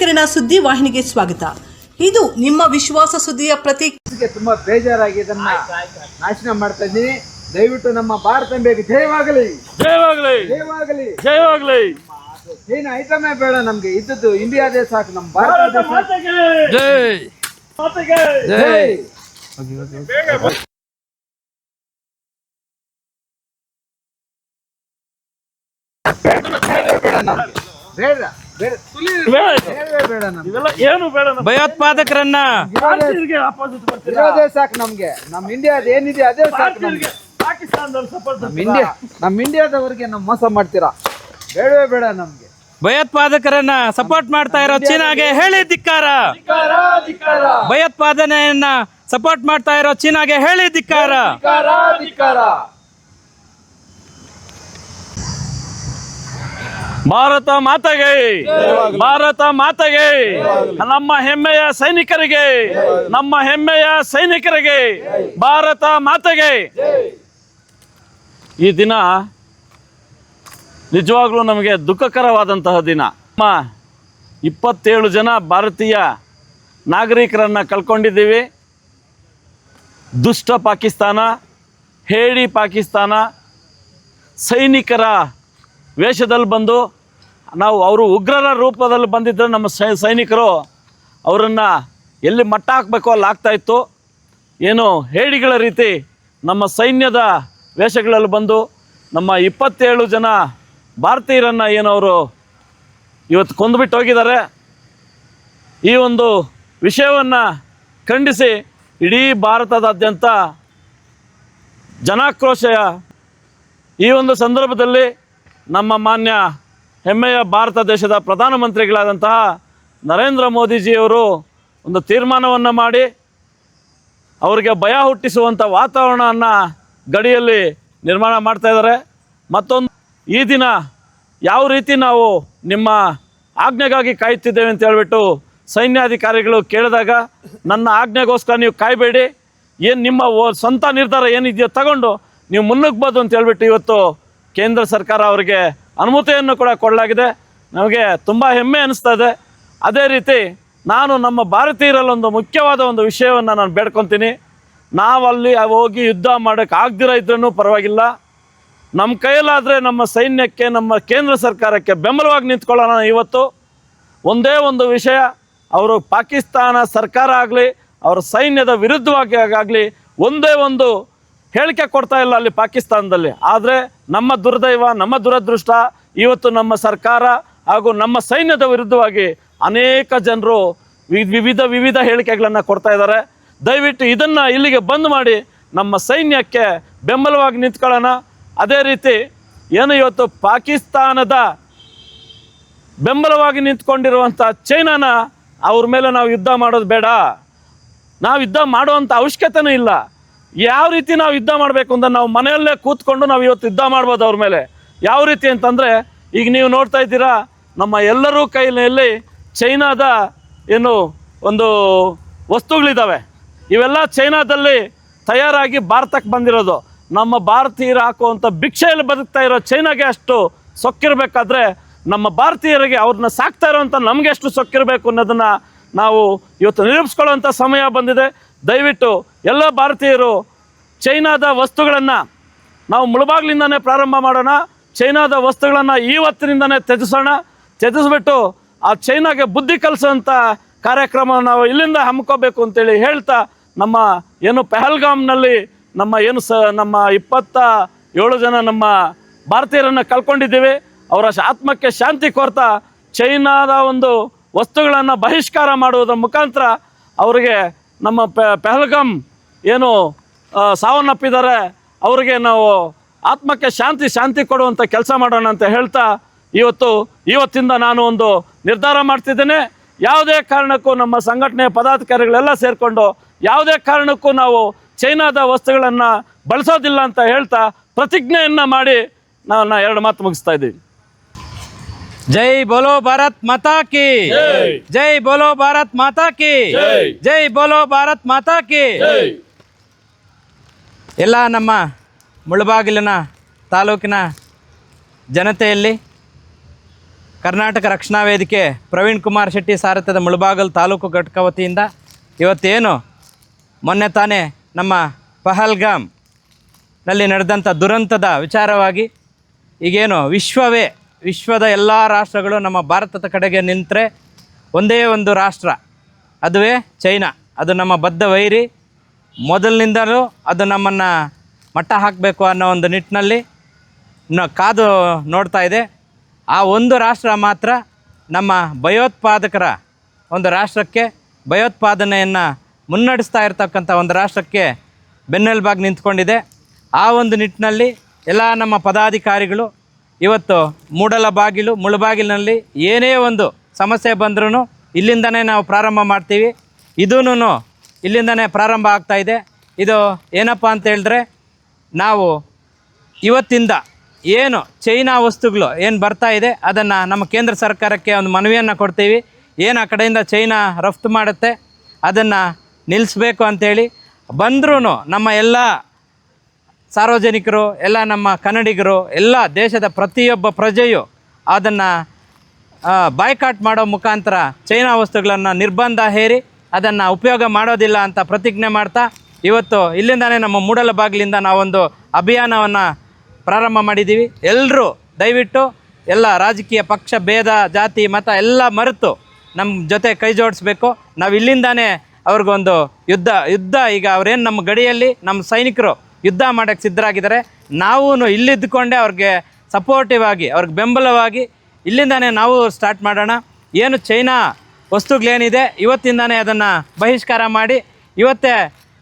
ಕಿರಣ ಸುದ್ದಿ ವಾಹಿನಿಗೆ ಸ್ವಾಗತ. ಇದು ನಿಮ್ಮ ವಿಶ್ವಾಸ ಸುದ್ದಿಯ ಪ್ರತಿ ತುಂಬಾ ಬೇಜಾರಾಗಿ ಇದನ್ನ ನಾಶನ ಮಾಡ್ತಾ ಇದ್ದೀನಿ. ದಯವಿಟ್ಟು ನಮ್ಮ ಭಾರತಾಂಬೆಗೆ ಜಯವಾಗಲಿ ಜಯವಾಗಲಿ ಜಯವಾಗಲಿ ಜಯವಾಗಲಿ ಏನು ಐಟಮೇ ಬೇಡ ನಮ್ಗೆ. ಇದ್ದದ್ದು ಇಂಡಿಯಾದೇ ಸಾಕು ನಮ್ಮ ಭಾರತ ಜೈ. ಜೈ. ಬೇಡ. ಬೇಡ ಬೇಡ ಬೇಡ ನಮ್ಗೆ. ಇವೆಲ್ಲ ಏನು ಬೇಡ ನಮ್ಗೆ. ಭಯೋತ್ಪಾದಕರನ್ನ? ಇರೋದೇ ಸಾಕು ನಮ್ಗೆ. ನಮ್ಮ ಇಂಡಿಯಾದ ಏನಿದೆ ಅದೇ ಸಾಕು ನಮ್ಗೆ. ನಮ್? ಇಂಡಿಯಾ ನಮ್ಮ ಇಂಡಿಯಾದವರಿಗೆ ನಾವು ಮೋಸ ಮಾಡ್ತೀರಾ? ಬೇಡವೇ ಬೇಡ ನಮ್ಗೆ. ಭಯೋತ್ಪಾದಕರನ್ನ ಸಪೋರ್ಟ್ ಮಾಡ್ತಾ ಇರೋ ಚೀನಾಗೆ ಹೇಳಿ ಧಿಕ್ಕಾರ. ಧಿಕ್ಕಾರ, ಧಿಕ್ಕಾರ, ಭಯೋತ್ಪಾದನೆಯನ್ನ ಸಪೋರ್ಟ್ ಮಾಡ್ತಾ ಇರೋ ಚೀನಾಗೆ ಹೇಳಿ ಧಿಕ್ಕಾರ ಧಿಕ್ಕಾರ, ಧಿಕ್ಕಾರ. ಭಾರತ ಮಾತೆಗೆ ಭಾರತ ಮಾತೆಗೆ, ನಮ್ಮ ಹೆಮ್ಮೆಯ ಸೈನಿಕರಿಗೆ, ನಮ್ಮ ಹೆಮ್ಮೆಯ ಸೈನಿಕರಿಗೆ ಭಾರತ ಮಾತೆಗೆ. ಈ ದಿನ ನಿಜವಾಗ್ಲೂ ನಮಗೆ ದುಃಖಕರವಾದಂತಹ ದಿನ. ನಮ್ಮ ಇಪ್ಪತ್ತೇಳು ಜನ ಭಾರತೀಯ ನಾಗರಿಕರನ್ನ ಕಳ್ಕೊಂಡಿದ್ದೀವಿ. ದುಷ್ಟ ಪಾಕಿಸ್ತಾನ, ಹೇಡಿ ಪಾಕಿಸ್ತಾನ, ಸೈನಿಕರ ವೇಷದಲ್ಲಿ ಬಂದು ನಾವು ಅವರು ಉಗ್ರರ ರೂಪದಲ್ಲಿ ಬಂದಿದ್ದರೆ ನಮ್ಮ ಸೈನಿಕರು ಅವರನ್ನು ಎಲ್ಲಿ ಮಟ್ಟ ಹಾಕಬೇಕು ಅಲ್ಲಿ ಆಗ್ತಾ ಇತ್ತು. ಏನು ಹೇಡಿಗಳ ರೀತಿ ನಮ್ಮ ಸೈನ್ಯದ ವೇಷಗಳಲ್ಲಿ ಬಂದು ನಮ್ಮ ಇಪ್ಪತ್ತೇಳು ಜನ ಭಾರತೀಯರನ್ನು ಏನವರು ಇವತ್ತು ಕೊಂದುಬಿಟ್ಟು ಹೋಗಿದ್ದಾರೆ. ಈ ಒಂದು ವಿಷಯವನ್ನು ಖಂಡಿಸಿ ಇಡೀ ಭಾರತದಾದ್ಯಂತ ಜನಾಕ್ರೋಶ ಈ ಒಂದು ಸಂದರ್ಭದಲ್ಲಿ ನಮ್ಮ ಮಾನ್ಯ ಹೆಮ್ಮೆಯ ಭಾರತ ದೇಶದ ಪ್ರಧಾನಮಂತ್ರಿಗಳಾದಂತಹ ನರೇಂದ್ರ ಮೋದಿಜಿಯವರು ಒಂದು ತೀರ್ಮಾನವನ್ನು ಮಾಡಿ ಅವರಿಗೆ ಭಯ ಹುಟ್ಟಿಸುವಂಥ ವಾತಾವರಣವನ್ನು ಗಡಿಯಲ್ಲಿ ನಿರ್ಮಾಣ ಮಾಡ್ತಾ ಇದ್ದಾರೆ. ಮತ್ತೊಂದು, ಈ ದಿನ ಯಾವ ರೀತಿ ನಾವು ನಿಮ್ಮ ಆಜ್ಞೆಗಾಗಿ ಕಾಯುತ್ತಿದ್ದೇವೆ ಅಂತ ಹೇಳ್ಬಿಟ್ಟು ಸೈನ್ಯಾಧಿಕಾರಿಗಳು ಕೇಳಿದಾಗ, ನನ್ನ ಆಜ್ಞೆಗೋಸ್ಕರ ನೀವು ಕಾಯಬೇಡಿ. ಏನು ನಿಮ್ಮ ಸ್ವಂತ ನಿರ್ಧಾರ ಏನಿದೆಯೋ ತಗೊಂಡು ನೀವು ಮುನ್ನುಗ್ಬೋದು ಅಂತ ಹೇಳ್ಬಿಟ್ಟು ಇವತ್ತು ಕೇಂದ್ರ ಸರ್ಕಾರ ಅವರಿಗೆ ಅನುಮತಿಯನ್ನು ಕೂಡ ಕೊಡಲಾಗಿದೆ. ನಮಗೆ ತುಂಬ ಹೆಮ್ಮೆ ಅನಿಸ್ತಾ ಇದೆ. ಅದೇ ರೀತಿ ನಾನು ನಮ್ಮ ಭಾರತೀಯರಲ್ಲೊಂದು ಮುಖ್ಯವಾದ ಒಂದು ವಿಷಯವನ್ನು ನಾನು ಬೇಡ್ಕೊತೀನಿ. ನಾವಲ್ಲಿ ಹೋಗಿ ಯುದ್ಧ ಮಾಡೋಕ್ಕೆ ಆಗದಿರ ಇದ್ರೂ ಪರವಾಗಿಲ್ಲ. ನಮ್ಮ ಕೈಯಲ್ಲಾದರೆ ನಮ್ಮ ಸೈನ್ಯಕ್ಕೆ, ನಮ್ಮ ಕೇಂದ್ರ ಸರ್ಕಾರಕ್ಕೆ ಬೆಂಬಲವಾಗಿ ನಿಂತ್ಕೊಳ್ಳೋಣ ಇವತ್ತು. ಒಂದೇ ಒಂದು ವಿಷಯ, ಅವರು ಪಾಕಿಸ್ತಾನ ಸರ್ಕಾರ ಆಗಲಿ, ಅವರ ಸೈನ್ಯದ ವಿರುದ್ಧವಾಗಿ ಆಗಲಿ, ಒಂದೇ ಒಂದು ಹೇಳಿಕೆ ಕೊಡ್ತಾ ಇಲ್ಲ ಅಲ್ಲಿ ಪಾಕಿಸ್ತಾನದಲ್ಲಿ. ಆದರೆ ನಮ್ಮ ದುರ್ದೈವ, ನಮ್ಮ ದುರದೃಷ್ಟ, ಇವತ್ತು ನಮ್ಮ ಸರ್ಕಾರ ಹಾಗೂ ನಮ್ಮ ಸೈನ್ಯದ ವಿರುದ್ಧವಾಗಿ ಅನೇಕ ಜನರು ವಿವಿಧ ವಿವಿಧ ಹೇಳಿಕೆಗಳನ್ನು ಕೊಡ್ತಾ ಇದ್ದಾರೆ. ದಯವಿಟ್ಟು ಇದನ್ನು ಇಲ್ಲಿಗೆ ಬಂದ್ ಮಾಡಿ ನಮ್ಮ ಸೈನ್ಯಕ್ಕೆ ಬೆಂಬಲವಾಗಿ ನಿಂತ್ಕೊಳ್ಳೋಣ. ಅದೇ ರೀತಿ ಏನು ಇವತ್ತು ಪಾಕಿಸ್ತಾನದ ಬೆಂಬಲವಾಗಿ ನಿಂತ್ಕೊಂಡಿರುವಂಥ ಚೈನಾನ ಅವ್ರ ಮೇಲೆ ನಾವು ಯುದ್ಧ ಮಾಡೋದು ಬೇಡ. ನಾವು ಯುದ್ಧ ಮಾಡುವಂಥ ಅವಶ್ಯಕತೆನೂ ಇಲ್ಲ. ಯಾವ ರೀತಿ ನಾವು ಯುದ್ಧ ಮಾಡಬೇಕು ಅಂತ ನಾವು ಮನೆಯಲ್ಲೇ ಕೂತ್ಕೊಂಡು ನಾವು ಇವತ್ತು ಯುದ್ಧ ಮಾಡ್ಬೋದು ಅವ್ರ ಮೇಲೆ? ಯಾವ ರೀತಿ ಅಂತಂದರೆ, ಈಗ ನೀವು ನೋಡ್ತಾ ಇದ್ದೀರಾ, ನಮ್ಮ ಎಲ್ಲರೂ ಕೈಯಲ್ಲಿ ಚೈನಾದ ಏನು ಒಂದು ವಸ್ತುಗಳಿದ್ದಾವೆ ಇವೆಲ್ಲ ಚೈನಾದಲ್ಲಿ ತಯಾರಾಗಿ ಭಾರತಕ್ಕೆ ಬಂದಿರೋದು. ನಮ್ಮ ಭಾರತೀಯರು ಹಾಕುವಂಥ ಭಿಕ್ಷೆಯಲ್ಲಿ ಬದುಕ್ತಾ ಇರೋ ಚೈನಾಗೆ ಅಷ್ಟು ಸೊಕ್ಕಿರಬೇಕಾದ್ರೆ, ನಮ್ಮ ಭಾರತೀಯರಿಗೆ ಅವ್ರನ್ನ ಸಾಕ್ತಾ ಇರೋವಂಥ ನಮಗೆ ಎಷ್ಟು ಸೊಕ್ಕಿರಬೇಕು ಅನ್ನೋದನ್ನು ನಾವು ಇವತ್ತು ನಿರೂಪಿಸ್ಕೊಳ್ಳೋವಂಥ ಸಮಯ ಬಂದಿದೆ. ದಯವಿಟ್ಟು ಎಲ್ಲ ಭಾರತೀಯರು ಚೈನಾದ ವಸ್ತುಗಳನ್ನು ನಾವು ಮುಳುಬಾಗ್ಲಿಂದನೇ ಪ್ರಾರಂಭ ಮಾಡೋಣ, ಚೈನಾದ ವಸ್ತುಗಳನ್ನು ಇವತ್ತಿನಿಂದನೇ ತ್ಯಜಿಸೋಣ. ತ್ಯಜಿಸ್ಬಿಟ್ಟು ಆ ಚೈನಾಗೆ ಬುದ್ಧಿ ಕಲಿಸೋಂಥ ಕಾರ್ಯಕ್ರಮ ನಾವು ಇಲ್ಲಿಂದ ಹಮ್ಮಿಕೋಬೇಕು ಅಂತೇಳಿ ಹೇಳ್ತಾ ನಮ್ಮ ಏನು ಪೆಹಲ್ಗಾಮ್ನಲ್ಲಿ ನಮ್ಮ ಏನು ಸ, ನಮ್ಮ ಇಪ್ಪತ್ತ ಏಳು ಜನ ನಮ್ಮ ಭಾರತೀಯರನ್ನು ಕಳ್ಕೊಂಡಿದ್ದೀವಿ. ಅವರ ಆತ್ಮಕ್ಕೆ ಶಾಂತಿ ಕೋರ್ತಾ ಚೈನಾದ ಒಂದು ವಸ್ತುಗಳನ್ನು ಬಹಿಷ್ಕಾರ ಮಾಡುವುದರ ಮುಖಾಂತರ ಅವರಿಗೆ ನಮ್ಮ ಪೆಹಲ್ಗಾಮ್ ಏನು ಸಾವನ್ನಪ್ಪಿದ್ದಾರೆ ಅವರಿಗೆ ನಾವು ಆತ್ಮಕ್ಕೆ ಶಾಂತಿ ಶಾಂತಿ ಕೊಡುವಂಥ ಕೆಲಸ ಮಾಡೋಣ ಅಂತ ಹೇಳ್ತಾ ಇವತ್ತು ಇವತ್ತಿಂದ ನಾನು ಒಂದು ನಿರ್ಧಾರ ಮಾಡ್ತಿದ್ದೇನೆ. ಯಾವುದೇ ಕಾರಣಕ್ಕೂ ನಮ್ಮ ಸಂಘಟನೆಯ ಪದಾಧಿಕಾರಿಗಳೆಲ್ಲ ಸೇರಿಕೊಂಡು ಯಾವುದೇ ಕಾರಣಕ್ಕೂ ನಾವು ಚೈನಾದ ವಸ್ತುಗಳನ್ನು ಬಳಸೋದಿಲ್ಲ ಅಂತ ಹೇಳ್ತಾ ಪ್ರತಿಜ್ಞೆಯನ್ನು ಮಾಡಿ ನಾವು ನಾ ಎರಡು ಮಾತು ಮುಗಿಸ್ತಾ ಇದ್ದೀವಿ. ಜೈ ಬೋಲೋ ಭಾರತ್ ಮಾತಾ ಕಿ! ಜೈ! ಬೋಲೋ ಭಾರತ್ ಮಾತಾ ಕಿ! ಜೈ! ಬೋಲೋ ಭಾರತ್ ಮಾತಾ ಕಿ! ಎಲ್ಲ ನಮ್ಮ ಮುಳಬಾಗಿಲಿನ ತಾಲೂಕಿನ ಜನತೆಯಲ್ಲಿ ಕರ್ನಾಟಕ ರಕ್ಷಣಾ ವೇದಿಕೆ ಪ್ರವೀಣ್ ಕುಮಾರ್ ಶೆಟ್ಟಿ ಸಾರಥ್ಯದ ಮುಳಬಾಗಲ್ ತಾಲೂಕು ಘಟಕ ವತಿಯಿಂದ ಇವತ್ತೇನು ಮೊನ್ನೆ ತಾನೇ ನಮ್ಮ ಪಹಲ್ಗಾಮ್ನಲ್ಲಿ ನಡೆದಂಥ ದುರಂತದ ವಿಚಾರವಾಗಿ ಈಗೇನು ವಿಶ್ವವೇ, ವಿಶ್ವದ ಎಲ್ಲ ರಾಷ್ಟ್ರಗಳು ನಮ್ಮ ಭಾರತದ ಕಡೆಗೆ ನಿಂತರೆ ಒಂದೇ ಒಂದು ರಾಷ್ಟ್ರ, ಅದುವೇ ಚೈನಾ. ಅದು ನಮ್ಮ ಬದ್ಧ ವೈರಿ. ಮೊದಲಿನಿಂದಲೂ ಅದು ನಮ್ಮನ್ನು ಮಟ್ಟ ಹಾಕಬೇಕು ಅನ್ನೋ ಒಂದು ನಿಟ್ಟಿನಲ್ಲಿ ನ ಕಾದು ನೋಡ್ತಾ ಇದೆ. ಆ ಒಂದು ರಾಷ್ಟ್ರ ಮಾತ್ರ ನಮ್ಮ ಭಯೋತ್ಪಾದಕರ ಒಂದು ರಾಷ್ಟ್ರಕ್ಕೆ ಭಯೋತ್ಪಾದನೆಯನ್ನು ಮುನ್ನಡೆಸ್ತಾ ಇರತಕ್ಕಂಥ ಒಂದು ರಾಷ್ಟ್ರಕ್ಕೆ ಬೆನ್ನೆಲುಬಾಗಿ ನಿಂತ್ಕೊಂಡಿದೆ. ಆ ಒಂದು ನಿಟ್ಟಿನಲ್ಲಿ ಎಲ್ಲ ನಮ್ಮ ಪದಾಧಿಕಾರಿಗಳು ಇವತ್ತು ಮೂಡಲ ಬಾಗಿಲು, ಮುಳುಬಾಗಿಲಿನಲ್ಲಿ ಏನೇ ಒಂದು ಸಮಸ್ಯೆ ಬಂದರೂ ಇಲ್ಲಿಂದನೇ ನಾವು ಪ್ರಾರಂಭ ಮಾಡ್ತೀವಿ. ಇದೂ ಇಲ್ಲಿಂದನೇ ಪ್ರಾರಂಭ ಆಗ್ತಾ ಇದೆ. ಇದು ಏನಪ್ಪ ಅಂತ ಹೇಳಿದ್ರೆ, ನಾವು ಇವತ್ತಿಂದ ಏನು ಚೈನಾ ವಸ್ತುಗಳು ಏನು ಬರ್ತಾ ಇದೆ, ಅದನ್ನು ನಮ್ಮ ಕೇಂದ್ರ ಸರ್ಕಾರಕ್ಕೆ ಒಂದು ಮನವಿಯನ್ನು ಕೊಡ್ತೀವಿ. ಏನು ಆ ಕಡೆಯಿಂದ ಚೈನಾ ರಫ್ತು ಮಾಡುತ್ತೆ, ಅದನ್ನು ನಿಲ್ಲಿಸ್ಬೇಕು ಅಂಥೇಳಿ ಬಂದ್ರೂ ನಮ್ಮ ಎಲ್ಲ ಸಾರ್ವಜನಿಕರು, ಎಲ್ಲ ನಮ್ಮ ಕನ್ನಡಿಗರು, ಎಲ್ಲ ದೇಶದ ಪ್ರತಿಯೊಬ್ಬ ಪ್ರಜೆಯು ಅದನ್ನು ಬಾಯ್ಕಾಟ್ ಮಾಡೋ ಮುಖಾಂತರ ಚೈನಾ ವಸ್ತುಗಳನ್ನು ನಿರ್ಬಂಧ ಹೇರಿ ಅದನ್ನು ಉಪಯೋಗ ಮಾಡೋದಿಲ್ಲ ಅಂತ ಪ್ರತಿಜ್ಞೆ ಮಾಡ್ತಾ ಇವತ್ತು ಇಲ್ಲಿಂದಾನೇ ನಮ್ಮ ಮೂಡಲ ಬಾಗಿಲಿಂದ ನಾವೊಂದು ಅಭಿಯಾನವನ್ನು ಪ್ರಾರಂಭ ಮಾಡಿದ್ದೀವಿ ಎಲ್ಲರೂ ದಯವಿಟ್ಟು ಎಲ್ಲ ರಾಜಕೀಯ ಪಕ್ಷ, ಭೇದ, ಜಾತಿ, ಮತ ಎಲ್ಲ ಮರೆತು ನಮ್ಮ ಜೊತೆ ಕೈ ಜೋಡಿಸ್ಬೇಕು. ನಾವು ಇಲ್ಲಿಂದಾನೇ ಅವ್ರಿಗೊಂದು ಯುದ್ಧ ಯುದ್ಧ ಈಗ ಅವರೇನು ನಮ್ಮ ಗಡಿಯಲ್ಲಿ ನಮ್ಮ ಸೈನಿಕರು ಯುದ್ಧ ಮಾಡೋಕ್ಕೆ ಸಿದ್ಧರಾಗಿದ್ದಾರೆ. ನಾವೂ ಇಲ್ಲಿದ್ದುಕೊಂಡೇ ಅವ್ರಿಗೆ ಸಪೋರ್ಟಿವ್ ಆಗಿ, ಅವ್ರಿಗೆ ಬೆಂಬಲವಾಗಿ ಇಲ್ಲಿಂದಾನೇ ನಾವು ಸ್ಟಾರ್ಟ್ ಮಾಡೋಣ. ಏನು ಚೈನಾ ವಸ್ತುಗಳೇನಿದೆ, ಇವತ್ತಿಂದಾನೇ ಅದನ್ನು ಬಹಿಷ್ಕಾರ ಮಾಡಿ, ಇವತ್ತೇ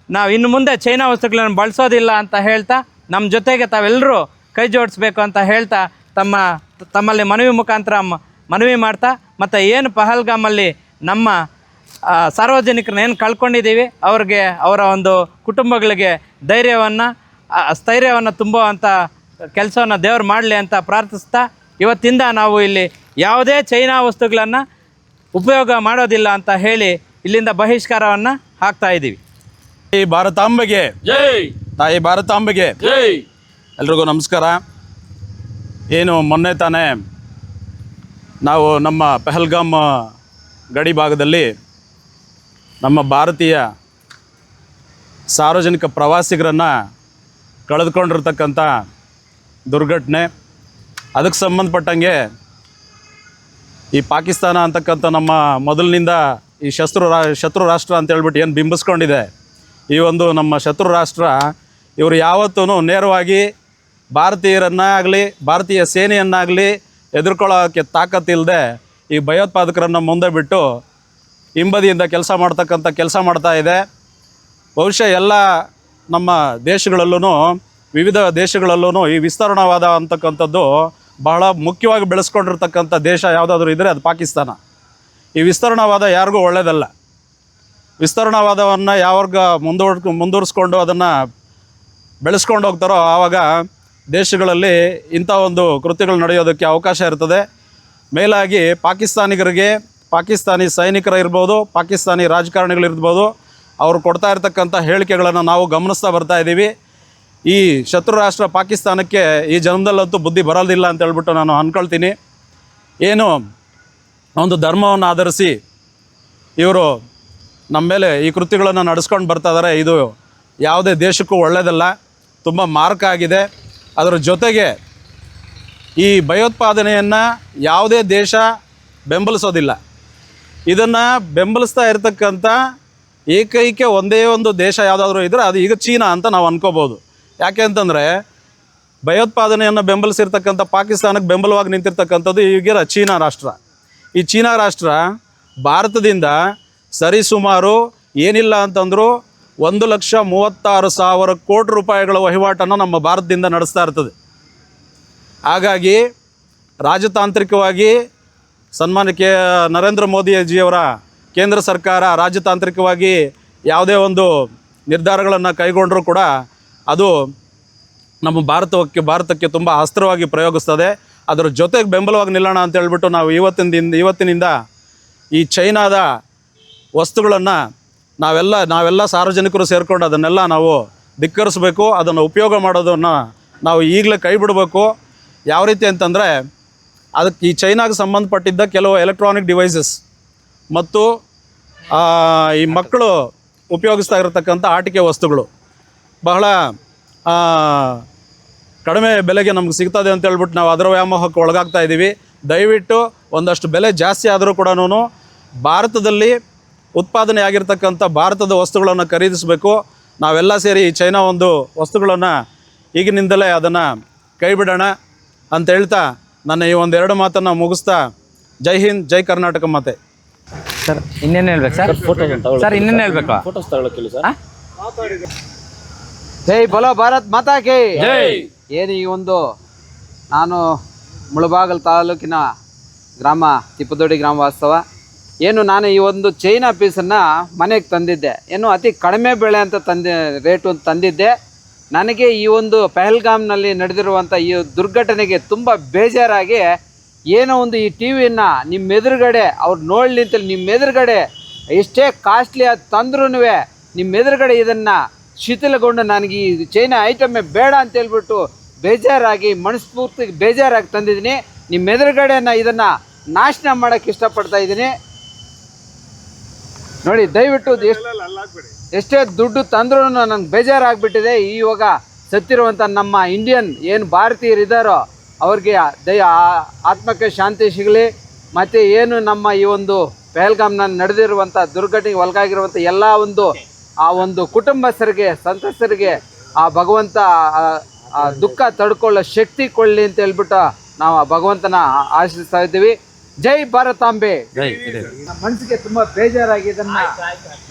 ನಾವು ಇನ್ನು ಮುಂದೆ ಚೈನಾ ವಸ್ತುಗಳನ್ನು ಬಳಸೋದಿಲ್ಲ ಅಂತ ಹೇಳ್ತಾ ನಮ್ಮ ಜೊತೆಗೆ ತಾವೆಲ್ಲರೂ ಕೈ ಜೋಡಿಸ್ಬೇಕು ಅಂತ ಹೇಳ್ತಾ, ತಮ್ಮ, ತಮ್ಮಲ್ಲಿ ಮನವಿ ಮುಖಾಂತರ ಮನವಿ ಮಾಡ್ತಾ, ಮತ್ತು ಏನು ಪಹಲ್ಗಾಮಲ್ಲಿ ನಮ್ಮ ಸಾರ್ವಜನಿಕರನ್ನ ಏನು ಕಳ್ಕೊಂಡಿದ್ದೀವಿ, ಅವ್ರಿಗೆ, ಅವರ ಒಂದು ಕುಟುಂಬಗಳಿಗೆ ಧೈರ್ಯವನ್ನು ಸ್ಥೈರ್ಯವನ್ನು ತುಂಬುವಂಥ ಕೆಲಸವನ್ನು ದೇವ್ರು ಮಾಡಲಿ ಅಂತ ಪ್ರಾರ್ಥಿಸ್ತಾ, ಇವತ್ತಿಂದ ನಾವು ಇಲ್ಲಿ ಯಾವುದೇ ಚೈನಾ ವಸ್ತುಗಳನ್ನು ಉಪಯೋಗ ಮಾಡೋದಿಲ್ಲ ಅಂತ ಹೇಳಿ ಇಲ್ಲಿಂದ ಬಹಿಷ್ಕಾರವನ್ನು ಹಾಕ್ತಾ ಇದ್ದೀವಿ ಈ ಭಾರತಾಂಬೆಗೆ. ಜೈ. ತಾಯಿ ಭಾರತಾಂಬೆಗೆ. ಜೈ. ಎಲ್ರಿಗೂ ನಮಸ್ಕಾರ. ಏನು ಮೊನ್ನೆ ತಾನೇ ನಾವು ನಮ್ಮ ಪೆಹಲ್ಗಾಮ್ ಗಡಿ ಭಾಗದಲ್ಲಿ ನಮ್ಮ ಭಾರತೀಯ ಸಾರ್ವಜನಿಕ ಪ್ರವಾಸಿಗರನ್ನು ಕಳೆದುಕೊಂಡಿರ್ತಕ್ಕಂಥ ದುರ್ಘಟನೆ. ಅದಕ್ಕೆ ಸಂಬಂಧಪಟ್ಟಂಗೆ ಈ ಪಾಕಿಸ್ತಾನ ಅಂತಕ್ಕಂಥ ನಮ್ಮ ಮೊದಲಿನಿಂದ ಈ ಶತ್ರು ರಾ, ಶತ್ರು ರಾಷ್ಟ್ರ ಅಂತ ಹೇಳ್ಬಿಟ್ಟು ಏನು ಬಿಂಬಿಸ್ಕೊಂಡಿದೆ. ಈ ಒಂದು ನಮ್ಮ ಶತ್ರು ರಾಷ್ಟ್ರ ಇವರು ಯಾವತ್ತೂ ನೇರವಾಗಿ ಭಾರತೀಯರನ್ನಾಗಲಿ, ಭಾರತೀಯ ಸೇನೆಯನ್ನಾಗಲಿ ಎದುರ್ಕೊಳ್ಳೋಕ್ಕೆ ತಾಕತ್ತಿಲ್ಲದೆ ಈ ಭಯೋತ್ಪಾದಕರನ್ನು ಮುಂದೆ ಬಿಟ್ಟು ಹಿಂಬದಿಯಿಂದ ಕೆಲಸ ಮಾಡ್ತಕ್ಕಂಥ ಕೆಲಸ ಮಾಡ್ತಾ ಇದೆ. ಬಹುಶಃ ಎಲ್ಲ ನಮ್ಮ ದೇಶಗಳಲ್ಲೂ ವಿವಿಧ ದೇಶಗಳಲ್ಲೂ ಈ ವಿಸ್ತರಣವಾದ ಅಂತಕ್ಕಂಥದ್ದು ಬಹಳ ಮುಖ್ಯವಾಗಿ ಬೆಳೆಸ್ಕೊಂಡಿರ್ತಕ್ಕಂಥ ದೇಶ ಯಾವುದಾದ್ರೂ ಇದ್ದರೆ ಅದು ಪಾಕಿಸ್ತಾನ. ಈ ವಿಸ್ತರಣಾವಾದ ಯಾರಿಗೂ ಒಳ್ಳೆಯದಲ್ಲ ವಿಸ್ತರಣಾವಾದವನ್ನು ಯಾವಾಗ ಮುಂದೂಡ್, ಮುಂದುವರಿಸ್ಕೊಂಡು ಅದನ್ನು ಬೆಳೆಸ್ಕೊಂಡು ಹೋಗ್ತಾರೋ ಆವಾಗ ದೇಶಗಳಲ್ಲಿ ಇಂಥ ಒಂದು ಕೃತ್ಯಗಳು ನಡೆಯೋದಕ್ಕೆ ಅವಕಾಶ ಇರ್ತದೆ. ಮೇಲಾಗಿ ಪಾಕಿಸ್ತಾನಿಗರಿಗೆ, ಪಾಕಿಸ್ತಾನಿ ಸೈನಿಕರ ಇರ್ಬೋದು, ಪಾಕಿಸ್ತಾನಿ ರಾಜಕಾರಣಿಗಳಿರ್ಬೋದು ಅವರು ಕೊಡ್ತಾ ಇರ್ತಕ್ಕಂಥ ಹೇಳಿಕೆಗಳನ್ನು ನಾವು ಗಮನಿಸ್ತಾ ಬರ್ತಾ ಇದ್ದೀವಿ ಈ ಶತ್ರು ರಾಷ್ಟ್ರ ಪಾಕಿಸ್ತಾನಕ್ಕೆ ಈ ಜನ್ಮದಲ್ಲಂತೂ ಬುದ್ಧಿ ಬರೋದಿಲ್ಲ ಅಂತ ಹೇಳ್ಬಿಟ್ಟು ನಾನು ಅಂದ್ಕೊಳ್ತೀನಿ ಏನು ಒಂದು ಧರ್ಮವನ್ನು ಆಧರಿಸಿ ಇವರು ನಮ್ಮ ಮೇಲೆ ಈ ಕೃತಿಗಳನ್ನು ನಡೆಸ್ಕೊಂಡು ಬರ್ತಾ ಇದ್ದಾರೆ. ಇದು ಯಾವುದೇ ದೇಶಕ್ಕೂ ಒಳ್ಳೆಯದಲ್ಲ ತುಂಬ ಮಾರ್ಕ ಆಗಿದೆ. ಅದರ ಜೊತೆಗೆ ಈ ಭಯೋತ್ಪಾದನೆಯನ್ನು ಯಾವುದೇ ದೇಶ ಬೆಂಬಲಿಸೋದಿಲ್ಲ. ಇದನ್ನು ಬೆಂಬಲಿಸ್ತಾ ಇರತಕ್ಕಂಥ ಏಕೈಕ ಒಂದೇ ಒಂದು ದೇಶ ಯಾವುದಾದ್ರೂ ಇದ್ದರೆ ಅದು ಈಗ ಚೀನಾ ಅಂತ ನಾವು ಅನ್ಕೋಬೋದು. ಯಾಕೆ ಅಂತಂದರೆ ಭಯೋತ್ಪಾದನೆಯನ್ನು ಬೆಂಬಲಿಸಿರ್ತಕ್ಕಂಥ ಪಾಕಿಸ್ತಾನಕ್ಕೆ ಬೆಂಬಲವಾಗಿ ನಿಂತಿರ್ತಕ್ಕಂಥದ್ದು ಈಗಿರ ಚೀನಾ ರಾಷ್ಟ್ರ. ಈ ಚೀನಾ ರಾಷ್ಟ್ರ ಭಾರತದಿಂದ ಸರಿಸುಮಾರು ಏನಿಲ್ಲ ಅಂತಂದರೂ ಒಂದು ಲಕ್ಷ ಮೂವತ್ತಾರು ಸಾವಿರ ಕೋಟಿ ರೂಪಾಯಿಗಳ ವಹಿವಾಟನ್ನು ನಮ್ಮ ಭಾರತದಿಂದ ನಡೆಸ್ತಾ ಇರ್ತದೆ. ಹಾಗಾಗಿ ರಾಜತಾಂತ್ರಿಕವಾಗಿ ಸನ್ಮಾನ್ಯ ಕೆ ನರೇಂದ್ರ ಮೋದಿಜಿಯವರ ಕೇಂದ್ರ ಸರ್ಕಾರ ರಾಜತಾಂತ್ರಿಕವಾಗಿ ಯಾವುದೇ ಒಂದು ನಿರ್ಧಾರಗಳನ್ನು ಕೈಗೊಂಡರೂ ಕೂಡ ಅದು ನಮ್ಮ ಭಾರತಕ್ಕೆ ಭಾರತಕ್ಕೆ ತುಂಬ ಅಸ್ತ್ರವಾಗಿ ಪ್ರಯೋಗಿಸ್ತದೆ. ಅದರ ಜೊತೆಗೆ ಬೆಂಬಲವಾಗಿ ನಿಲ್ಲೋಣ ಅಂತ ಹೇಳ್ಬಿಟ್ಟು ನಾವು ಇವತ್ತಿನ ದಿನ ಇವತ್ತಿನಿಂದ ಈ ಚೈನಾದ ವಸ್ತುಗಳನ್ನು ನಾವೆಲ್ಲ ನಾವೆಲ್ಲ ಸಾರ್ವಜನಿಕರು ಸೇರಿಕೊಂಡು ಅದನ್ನೆಲ್ಲ ನಾವು ಧಿಕ್ಕರಿಸ್ಬೇಕು, ಅದನ್ನು ಉಪಯೋಗ ಮಾಡೋದನ್ನು ನಾವು ಈಗಲೇ ಕೈ ಬಿಡಬೇಕು ಯಾವ ರೀತಿ ಅಂತಂದರೆ ಅದಕ್ಕೆ ಈ ಚೈನಾಗೆ ಸಂಬಂಧಪಟ್ಟಿದ್ದ ಕೆಲವು ಎಲೆಕ್ಟ್ರಾನಿಕ್ ಡಿವೈಸಸ್ ಮತ್ತು ಈ ಮಕ್ಕಳು ಉಪಯೋಗಿಸ್ತಾ ಇರತಕ್ಕಂಥ ಆಟಿಕೆ ವಸ್ತುಗಳು. ಬಹಳ ಆ, ಕಡಿಮೆ ಬೆಲೆಗೆ ನಮ್ಗೆ ಸಿಗ್ತದೆ ಅಂತ ಹೇಳ್ಬಿಟ್ಟು ನಾವು ಅದರ ವ್ಯಾಮೋಹಕ್ಕೆ ಒಳಗಾಗ್ತಾ ಇದ್ದೀವಿ. ದಯವಿಟ್ಟು ಒಂದಷ್ಟು ಬೆಲೆ ಜಾಸ್ತಿ ಆದರೂ ಕೂಡ ಭಾರತದಲ್ಲಿ ಉತ್ಪಾದನೆ ಆಗಿರ್ತಕ್ಕಂಥ ಭಾರತದ ವಸ್ತುಗಳನ್ನು ಖರೀದಿಸಬೇಕು. ನಾವೆಲ್ಲ ಸೇರಿ ಈ ಚೈನಾ ಒಂದು ವಸ್ತುಗಳನ್ನು ಈಗಿನಿಂದಲೇ ಅದನ್ನು ಕೈ ಬಿಡೋಣ ಅಂತ ಹೇಳ್ತಾ ನನ್ನ ಈ ಒಂದೆರಡು ಮಾತನ್ನು ಮುಗಿಸ್ತಾ ಜೈ ಹಿಂದ್ ಜೈ ಕರ್ನಾಟಕ ಮಾತೆ. ಸರ್ ಇನ್ನೇನು ಹೇಳ್ಬೇಕು ಸರ್? ಸರ್ ಇನ್ನೇನು ಹೇಳ್ಬೇಕು ಫೋಟೋಸ್ ತಗೊಳಕ್ಕಿಲ್ಲ ಸರ್. ಜೈ ಬಲೋ ಭಾರತ್ ಮಾತಾಕಿ ಜೈ. ಏನು ಈ ಒಂದು ನಾನು ಮುಳಬಾಗಲ್ ತಾಲೂಕಿನ ಗ್ರಾಮ ತಿಪ್ಪದೊಡ್ಡಿ ಗ್ರಾಮ ವಾಸ್ತವ ಏನು ನಾನು ಈ ಒಂದು ಚೈನಾ ಪೀಸನ್ನು ಮನೆಗೆ ತಂದಿದ್ದೆ. ಏನು ಅತಿ ಕಡಿಮೆ ಬೆಳೆ ಅಂತ ತಂದೆ ರೇಟು ಅಂತ ತಂದಿದ್ದೆ. ನನಗೆ ಈ ಒಂದು ಪೆಹಲ್ಗಾಮ್ನಲ್ಲಿ ನಡೆದಿರುವಂಥ ಈ ದುರ್ಘಟನೆಗೆ ತುಂಬ ಬೇಜಾರಾಗಿ ಏನೋ ಒಂದು ಈ ಟಿ ವಿಯನ್ನು ನಿಮ್ಮ ಎದುರುಗಡೆ ಅವ್ರು ನೋಡಲಿ ಅಂತೇಳಿ ನಿಮ್ಮ ಎದುರುಗಡೆ ಎಷ್ಟೇ ಕಾಸ್ಟ್ಲಿ ಅದು ತಂದ್ರೂ ನಿಮ್ಮ ಎದುರುಗಡೆ ಇದನ್ನು ಶಿಥಿಲಗೊಂಡು ನನಗೆ ಈ ಚೈನಾ ಐಟಮ್ಮೇ ಬೇಡ ಅಂತ ಹೇಳ್ಬಿಟ್ಟು ಬೇಜಾರಾಗಿ ಮನಸ್ಫೂರ್ತಿ ಬೇಜಾರಾಗಿ ತಂದಿದ್ದೀನಿ. ನಿಮ್ಮ ಎದುರುಗಡೆನ ಇದನ್ನು ನಾಶನ ಮಾಡೋಕ್ಕೆ ಇಷ್ಟಪಡ್ತಾ ಇದ್ದೀನಿ. ನೋಡಿ ದಯವಿಟ್ಟು ಎಷ್ಟು ಎಷ್ಟೇ ದುಡ್ಡು ತಂದ್ರೂ ನನಗೆ ಬೇಜಾರಾಗ್ಬಿಟ್ಟಿದೆ. ಇವಾಗ ಸತ್ತಿರುವಂಥ ನಮ್ಮ ಇಂಡಿಯನ್ ಏನು ಭಾರತೀಯರಿದ್ದಾರೋ ಅವ್ರಿಗೆ ದಯ ಆತ್ಮಕ್ಕೆ ಶಾಂತಿ ಸಿಗಲಿ. ಮತ್ತು ಏನು ನಮ್ಮ ಈ ಒಂದು ಪೆಹಲ್ಗಾಮ್ನ ನಡೆದಿರುವಂಥ ದುರ್ಘಟನೆಗೆ ಒಳಗಾಗಿರುವಂಥ ಎಲ್ಲ ಒಂದು ಆ ಒಂದು ಕುಟುಂಬಸ್ಥರಿಗೆ ಸಂತಸರಿಗೆ ಆ ಭಗವಂತ ದುಃಖ ತಡ್ಕೊಳ್ಳೋ ಶಕ್ತಿ ಕೊಡಲಿ ಅಂತ ಹೇಳ್ಬಿಟ್ಟು ನಾವು ಆ ಭಗವಂತನ ಆಶಿಸ್ತಾ ಇದ್ದೀವಿ. ಜೈ ಭಾರತಾಂಬೆ. ಜೈ ನಮ್ಮ ಮನಸ್ಸಿಗೆ ತುಂಬಾ ಬೇಜಾರಾಗಿ ಇದನ್ನ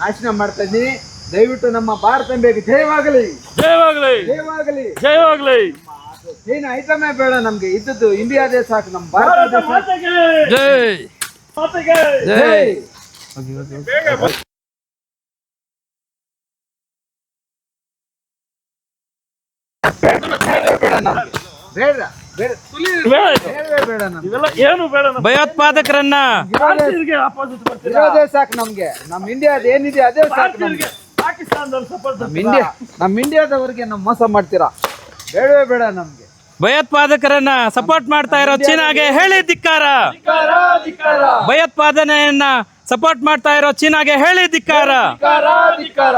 ನಾಶನ ಮಾಡ್ತಾ ಇದ್ದೀನಿ. ದಯವಿಟ್ಟು ನಮ್ಮ ಭಾರತಾಂಬೆಗೆ ಜಯವಾಗಲಿ. ಜಯವಾಗಲಿ. ಜಯವಾಗಲಿ. ಜಯವಾಗಲಿ. ಏನು ಐಟಮೇ ಬೇಡ ನಮ್ಗೆ. ಇದ್ದದ್ದು ಇಂಡಿಯಾದೇ ಸಾಕು ನಮ್ಮ ಭಾರತ ದೇಶ ಜೈ. ಜೈ. ಬೇಡ ಬೇಡ. ತುಲಿ ಬೇಡವೇ ಬೇಡ ನಮ್ಗೆ. ಇವೆಲ್ಲ ಏನು ಬೇಡ ನಮ್ಮ ಭಯೋತ್ಪಾದಕರನ್ನ ಭಾರತೀಯರಿಗೆ ಆಪೋಸಿಟ್ ಬರ್ತೀರಾ ಇರೋದೇ ಸಾಕು ನಮ್ಗೆ. ನಮ್ ಇಂಡಿಯಾದ ಏನಿದೆ ಅದೇ ಸಾಕು ನಮ್ಗೆ. ನಮ್ಮ ಇಂಡಿಯಾ ನಮ್ಮ ಇಂಡಿಯಾದವರಿಗೆ ನಮ್ಮ ಮೋಸ ಮಾಡ್ತೀರಾ? ಬೇಡವೇ ಬೇಡ ನಮ್ಗೆ. ಭಯೋತ್ಪಾದಕರನ್ನ ಸಪೋರ್ಟ್ ಮಾಡ್ತಾ ಇರೋ ಚೀನಾಗೆ ಹೇಳಿ ಧಿಕ್ಕಾರ. ಭಯೋತ್ಪಾದನೆಯನ್ನ ಸಪೋರ್ಟ್ ಮಾಡ್ತಾ ಇರೋ ಚೀನಾಗೆ ಹೇಳಿ ಧಿಕ್ಕಾರ. ಧಿಕ್ಕಾರ ಧಿಕ್ಕಾರ.